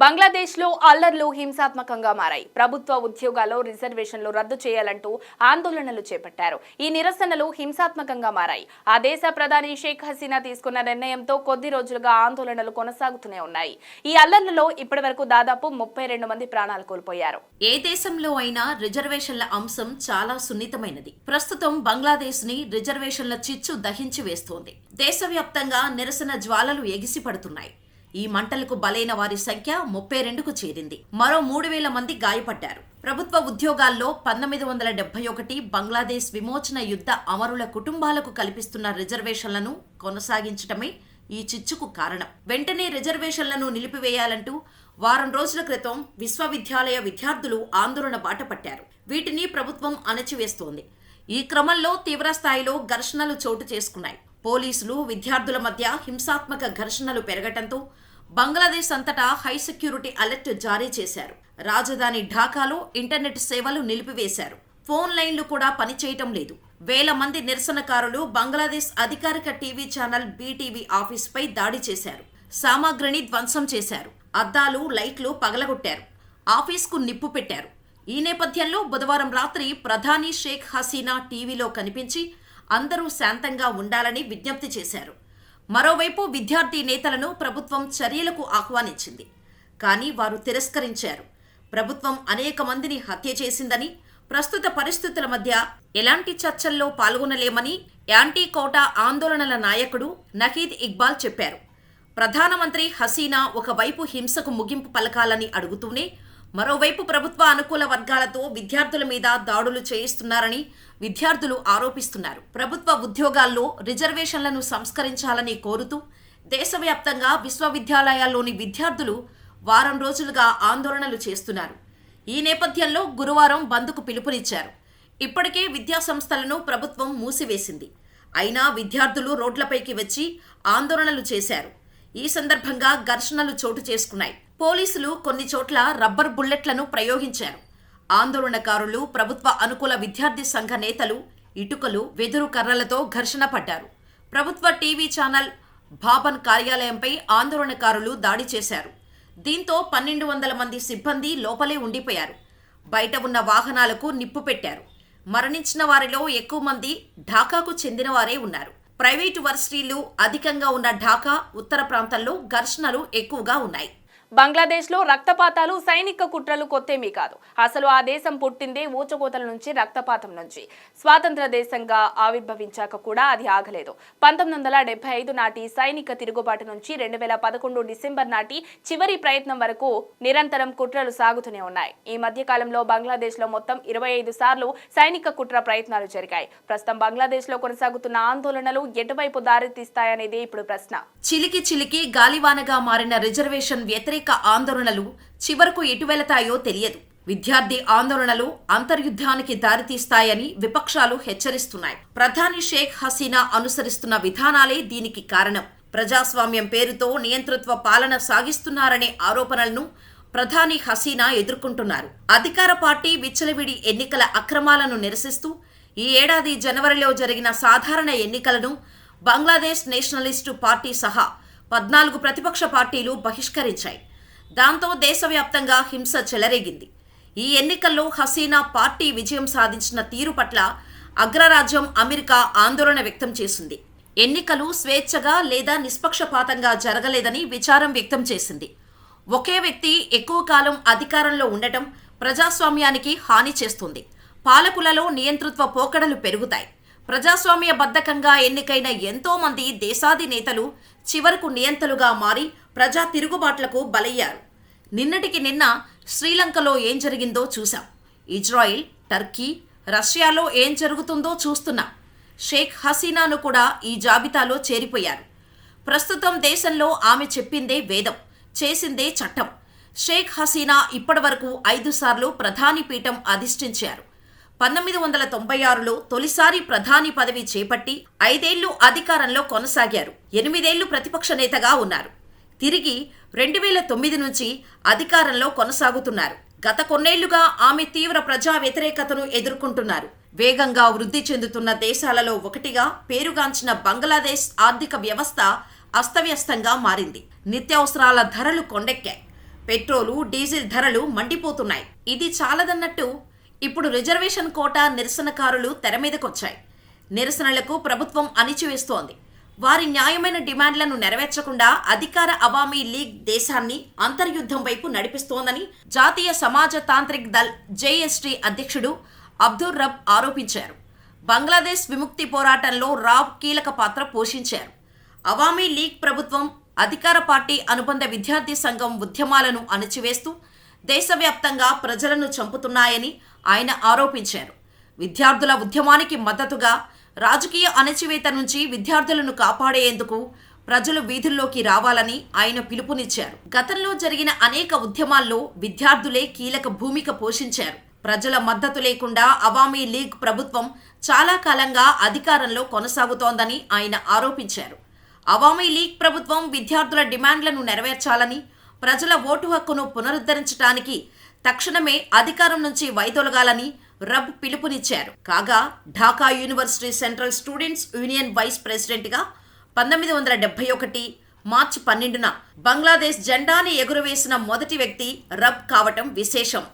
బంగ్లాదేశ్లో అల్లర్లు హింసాత్మకంగా మారాయి. ప్రభుత్వ ఉద్యోగాల్లో రిజర్వేషన్లు రద్దు చేయాలంటూ ఆందోళనలు చేపట్టారు. ఈ నిరసనలు హింసాత్మకంగా మారాయి. ఆ దేశ ప్రధాని షేక్ హసీనా తీసుకున్న నిర్ణయంతో కొద్ది రోజులుగా ఆందోళనలు కొనసాగుతూనే ఉన్నాయి. ఈ అల్లర్లలో ఇప్పటివరకు దాదాపు ముప్పై రెండు మంది ప్రాణాలు కోల్పోయారు. ఏ దేశంలో అయినా రిజర్వేషన్ల అంశం చాలా సున్నితమైనది. ప్రస్తుతం బంగ్లాదేశ్ని రిజర్వేషన్ల చిచ్చు దహించి వేస్తోంది. దేశవ్యాప్తంగా నిరసన జ్వాలలు ఎగిసి పడుతున్నాయి ఈ మంటలకు బలైన వారి సంఖ్య ముప్పై రెండుకు చేరింది. మరో మూడు వేల మంది గాయపడ్డారు. ప్రభుత్వ ఉద్యోగాల్లో పంతొమ్మిది వందల డెబ్బై ఒకటి బంగ్లాదేశ్ విమోచన యుద్ధ అమరుల కుటుంబాలకు కల్పిస్తున్న రిజర్వేషన్లను కొనసాగించటమే ఈ చిచ్చుకు కారణం. వెంటనే రిజర్వేషన్లను నిలిపివేయాలంటూ వారం రోజుల క్రితం విశ్వవిద్యాలయ విద్యార్థులు ఆందోళన బాట పట్టారు వీటిని ప్రభుత్వం అణచివేస్తోంది. ఈ క్రమంలో తీవ్రస్థాయిలో ఘర్షణలు చోటు చేసుకున్నాయి. పోలీసులు విద్యార్థుల మధ్య హింసాత్మక ఘర్షణలు పెరగటంతో బంగ్లాదేశ్ అంతటా హై సెక్యూరిటీ అలర్ట్ జారీ చేశారు. రాజధాని ఢాకాలో ఇంటర్నెట్ సేవలు నిలిపివేశారు. ఫోన్ లైన్లు కూడా పనిచేయటం లేదు. వేల మంది నిరసనకారులు బంగ్లాదేశ్ అధికారిక టీవీ ఛానల్ బీటీవీ ఆఫీస్పై దాడి చేశారు. సామాగ్రిని ధ్వంసం చేశారు. అద్దాలు లైట్లు పగలగొట్టారు. ఆఫీస్కు నిప్పు పెట్టారు. ఈ నేపథ్యంలో బుధవారం రాత్రి ప్రధాని షేక్ హసీనా టీవీలో కనిపించి అందరూ శాంతంగా ఉండాలని విజ్ఞప్తి చేశారు. మరోవైపు విద్యార్థి నేతలను ప్రభుత్వం చర్యలకు ఆహ్వానించింది. కానీ వారు తిరస్కరించారు. ప్రభుత్వం అనేక మందిని హత్య చేసిందని ప్రస్తుత పరిస్థితుల మధ్య ఎలాంటి చర్చల్లో పాల్గొనలేమని యాంటీ కోటా ఆందోళనల నాయకుడు నహీద్ ఇక్బాల్ చెప్పారు. ప్రధానమంత్రి హసీనా ఒకవైపు హింసకు ముగింపు పలకాలని అడుగుతూనే మరోవైపు ప్రభుత్వ అనుకూల వర్గాలతో విద్యార్థుల మీద దాడులు చేయిస్తున్నారని విద్యార్థులు ఆరోపిస్తున్నారు. ప్రభుత్వ ఉద్యోగాల్లో రిజర్వేషన్లను సంస్కరించాలని కోరుతూ దేశవ్యాప్తంగా విశ్వవిద్యాలయాల్లోని విద్యార్థులు వారం రోజులుగా ఆందోళనలు చేస్తున్నారు. ఈ నేపథ్యంలో గురువారం బంద్కు పిలుపునిచ్చారు. ఇప్పటికే విద్యా సంస్థలను ప్రభుత్వం మూసివేసింది. అయినా విద్యార్థులు రోడ్లపైకి వచ్చి ఆందోళనలు చేశారు. ఈ సందర్భంగా ఘర్షణలు చోటు చేసుకున్నాయి. పోలీసులు కొన్ని చోట్ల రబ్బర్ బుల్లెట్లను ప్రయోగించారు. ఆందోళనకారులు ప్రభుత్వ అనుకూల విద్యార్థి సంఘ నేతలు ఇటుకలు వెదురు కర్రలతో ఘర్షణ పడ్డారు. ప్రభుత్వ టీవీ ఛానల్ భాబన్ కార్యాలయంపై ఆందోళనకారులు దాడి చేశారు. దీంతో పన్నెండు వందల మంది సిబ్బంది లోపలే ఉండిపోయారు. బయట ఉన్న వాహనాలకు నిప్పు పెట్టారు. మరణించిన వారిలో ఎక్కువ మంది ఢాకాకు చెందినవారే ఉన్నారు. ప్రైవేటు వర్సిటీలు అధికంగా ఉన్న ఢాకా ఉత్తర ప్రాంతంలో ఘర్షణలు ఎక్కువగా ఉన్నాయి. బంగ్లాదేశ్లో రక్తపాతాలు సైనిక కుట్రలు కొత్తేమీ కాదు. అసలు ఆ దేశం పుట్టిందే ఊచకోతల నుంచి రక్తపాతం నుంచి. స్వాతంత్ర దేశంగా ఆవిర్భవించాక కూడా అది ఆగలేదు. పంతొమ్మిది వందల ఐదు నాటి సైనిక తిరుగుబాటు నుంచి రెండు వేల పదకొండు డిసెంబర్ నాటి చివరి ప్రయత్నం వరకు నిరంతరం కుట్రలు సాగుతూనే ఉన్నాయి. ఈ మధ్య కాలంలో బంగ్లాదేశ్లో మొత్తం ఇరవై ఐదు సార్లు సైనిక కుట్ర ప్రయత్నాలు జరిగాయి. ప్రస్తుతం బంగ్లాదేశ్లో కొనసాగుతున్న ఆందోళనలు ఎటువైపు దారితీస్తాయనేది ఇప్పుడు ప్రశ్న. చిలికి చిలికి గాలివానగా మారిన రిజర్వేషన్ వ్యతిరేక ఆందోళనలు చివరకు ఎటు వెళతాయో తెలియదు. విద్యార్థి ఆందోళనలు అంతర్యుద్ధానికి దారితీస్తాయని విపక్షాలు హెచ్చరిస్తున్నాయి. ప్రధాని షేక్ హసీనా అనుసరిస్తున్న విధానాలే దీనికి కారణం. ప్రజాస్వామ్యం పేరుతో నియంతృత్వ పాలన సాగిస్తున్నారనే ఆరోపణలను ప్రధాని హసీనా ఎదుర్కొంటున్నారు. అధికార పార్టీ విచ్చలవిడి ఎన్నికల అక్రమాలను నిరసిస్తూ ఈ ఏడాది జనవరిలో జరిగిన సాధారణ ఎన్నికలను బంగ్లాదేశ్ నేషనలిస్టు పార్టీ సహా పద్నాలుగు ప్రతిపక్ష పార్టీలు బహిష్కరించాయి. దాంతో దేశవ్యాప్తంగా హింస చెలరేగింది. ఈ ఎన్నికల్లో హసీనా పార్టీ విజయం సాధించిన తీరు పట్ల అగ్రరాజ్యం అమెరికా ఆందోళన వ్యక్తం చేసింది. ఎన్నికలు స్వేచ్ఛగా లేదా నిష్పక్షపాతంగా జరగలేదని విచారం వ్యక్తం చేసింది. ఒకే వ్యక్తి ఎక్కువ కాలం అధికారంలో ఉండటం ప్రజాస్వామ్యానికి హాని చేస్తుంది. పాలకులలో నియంతృత్వ పోకడలు పెరుగుతాయి. ప్రజాస్వామ్యబద్ధకంగా ఎన్నికైన ఎంతోమంది దేశాధినేతలు చివరకు నియంతలుగా మారి ప్రజా తిరుగుబాట్లకు బలయ్యారు. నిన్నటికి నిన్న శ్రీలంకలో ఏం జరిగిందో చూశాం. ఇజ్రాయిల్ టర్కీ రష్యాలో ఏం జరుగుతుందో చూస్తున్నాం. షేక్ హసీనాను కూడా ఈ జాబితాలో చేరిపోయారు. ప్రస్తుతం దేశంలో ఆమె చెప్పిందే వేదం చేసిందే చట్టం. షేక్ హసీనా ఇప్పటివరకు ఐదుసార్లు ప్రధాని పీఠం అధిష్ఠించారు. పంతొమ్మిది వందల తొంభై ఆరులో తొలిసారి ప్రధాని పదవి చేపట్టి ఐదేళ్ళు అధికారంలో కొనసాగారు. ఎనిమిదేళ్ళు ప్రతిపక్ష నేతగా ఉన్నారు. తిరిగి రెండు వేల తొమ్మిది నుంచి అధికారంలో కొనసాగుతున్నారు. గత కొన్నేళ్ళుగా ఆమె తీవ్ర ప్రజా వ్యతిరేకతను ఎదుర్కొంటున్నారు. వేగంగా వృద్ధి చెందుతున్న దేశాలలో ఒకటిగా పేరుగాంచిన బంగ్లాదేశ్ ఆర్థిక వ్యవస్థ అస్తవ్యస్తంగా మారింది. నిత్యావసరాల ధరలు కొండెక్కాయి. పెట్రోలు డీజిల్ ధరలు మండిపోతున్నాయి. ఇది చాలదన్నట్టు ఇప్పుడు రిజర్వేషన్ కోటా నిరసనకారులు తెర మీదకొచ్చాయి నిరసనలకు ప్రభుత్వం అణిచివేస్తోంది. వారి న్యాయమైన డిమాండ్లను నెరవేర్చకుండా అధికార అవామీ లీగ్ దేశాన్ని అంతర్యుద్ధం వైపు నడిపిస్తోందని జాతీయ సమాజ తాంత్రిక్ దల్ జేఎస్టీ అధ్యక్షుడు అబ్దుర్ రబ్ ఆరోపించారు. బంగ్లాదేశ్ విముక్తి పోరాటంలో రాబ్ కీలక పాత్ర పోషించారు. అవామీ లీగ్ ప్రభుత్వం అధికార పార్టీ అనుబంధ విద్యార్థి సంఘం ఉద్యమాలను అణచివేస్తూ దేశవ్యాప్తంగా ప్రజలను చంపుతున్నాయని ఆయన ఆరోపించారు. విద్యార్థుల ఉద్యమానికి మద్దతుగా రాజకీయ అణచివేత నుంచి విద్యార్థులను కాపాడేందుకు ప్రజలు వీధుల్లోకి రావాలని ఆయన పిలుపునిచ్చారు. గతంలో జరిగిన అనేక ఉద్యమాల్లో విద్యార్థులే కీలక భూమిక పోషించారు. ప్రజల మద్దతు లేకుండా అవామీ లీగ్ ప్రభుత్వం చాలా కాలంగా అధికారంలో కొనసాగుతోందని ఆయన ఆరోపించారు. అవామీ లీగ్ ప్రభుత్వం విద్యార్థుల డిమాండ్లను నెరవేర్చాలని ప్రజల ఓటు హక్కును పునరుద్ధరించడానికి తక్షణమే అధికారం నుంచి వైదొలగాలని రబ్ పిలుపునిచ్చారు. కాగా Dhaka university central students union vice ప్రెసిడెంట్గా పంతొమ్మిది వందల డెబ్బై ఒకటి మార్చి పన్నెండున బంగ్లాదేశ్ జెండాని ఎగురవేసిన మొదటి వ్యక్తి రబ్ కావటం విశేషం.